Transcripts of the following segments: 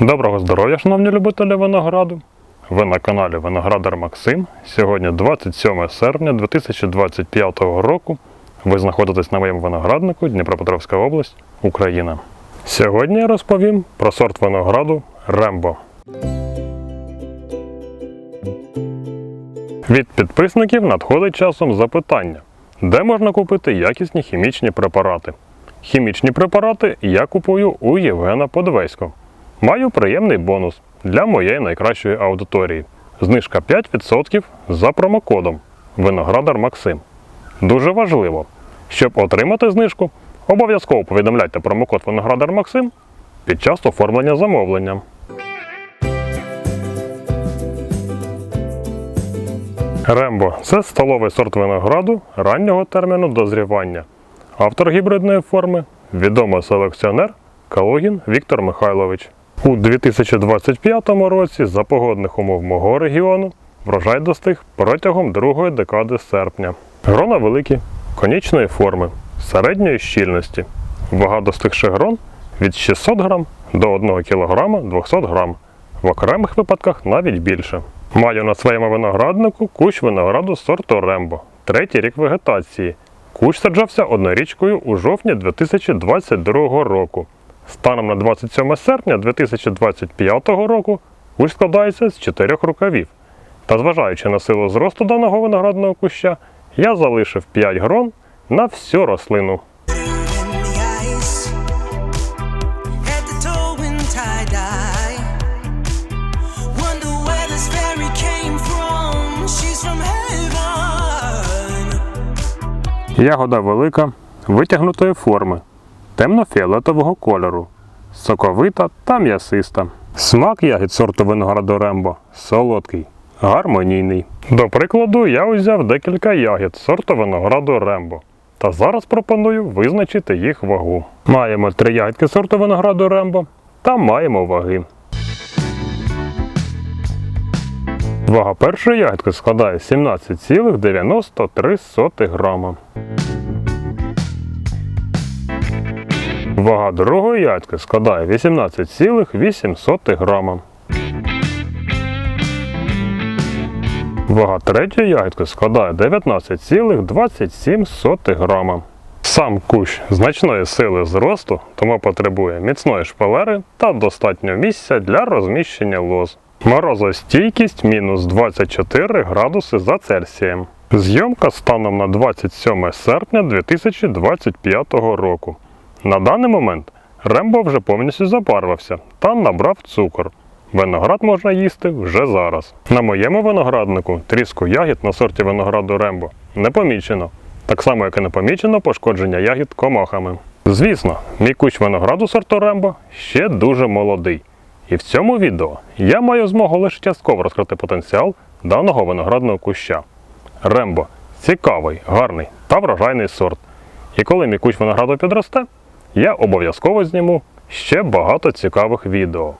Доброго здоров'я, шановні любителі винограду! Ви на каналі Виноградар Максим. Сьогодні 27 серпня 2025 року. Ви знаходитесь на моєму винограднику Дніпропетровська область, Україна. Сьогодні я розповім про сорт винограду Рембо. Від підписників надходить часом запитання, де можна купити якісні хімічні препарати. Хімічні препарати я купую у Євгена Подвесько. Маю приємний бонус для моєї найкращої аудиторії. Знижка 5% за промокодом Виноградар Максим. Дуже важливо, щоб отримати знижку, обов'язково повідомляйте промокод Виноградар Максим під час оформлення замовлення. Рембо це столовий сорт винограду раннього терміну дозрівання. Автор гібридної форми відомий селекціонер Калугін Віктор Михайлович. У 2025 році за погодних умов мого регіону врожай достиг протягом другої декади серпня. Грона великі, конічної форми, середньої щільності. Вага достигших грон від 600 грам до 1 кг 200 грам. В окремих випадках навіть більше. Маю на своєму винограднику кущ винограду сорту Рембо, третій рік вегетації. Кущ саджався однорічкою у жовтні 2022 року. Станом на 27 серпня 2025 року кущ складається з чотирьох рукавів. Та зважаючи на силу зросту даного виноградного куща, я залишив 5 грон на всю рослину. Ягода велика, витягнутої форми, темно-фіолетового кольору, соковита та м'ясиста. Смак ягід сорту винограду Рембо солодкий, гармонійний. До прикладу, я узяв декілька ягід сорту винограду Рембо. Та зараз пропоную визначити їх вагу. Маємо три ягідки сорту винограду Рембо та маємо ваги. Вага першої ягідки складає 17,93 грама. Вага другої ягідки складає 18,8 грама. Вага третьої ягідки складає 19,27 грама. Сам кущ значної сили зросту, тому потребує міцної шпалери та достатньо місця для розміщення лоз. Морозостійкість мінус 24 градуси за Цельсієм. Зйомка станом на 27 серпня 2025 року. На даний момент Рембо вже повністю запарвався та набрав цукор. Виноград можна їсти вже зараз. На моєму винограднику тріску ягід на сорті винограду Рембо не помічено. Так само, як і не помічено пошкодження ягід комахами. Звісно, мій кущ винограду сорту Рембо ще дуже молодий. І в цьому відео я маю змогу лише частково розкрити потенціал даного виноградного куща. Рембо цікавий, гарний та врожайний сорт. І коли мій кущ винограду підросте, я обов'язково зніму ще багато цікавих відео.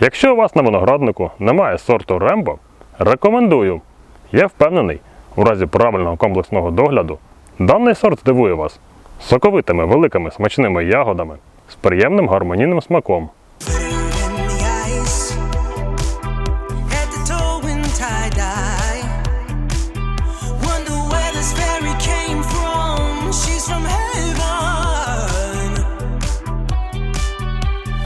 Якщо у вас на винограднику немає сорту Рембо, рекомендую. Я впевнений, у разі правильного комплексного догляду даний сорт здивує вас соковитими великими смачними ягодами з приємним гармонійним смаком.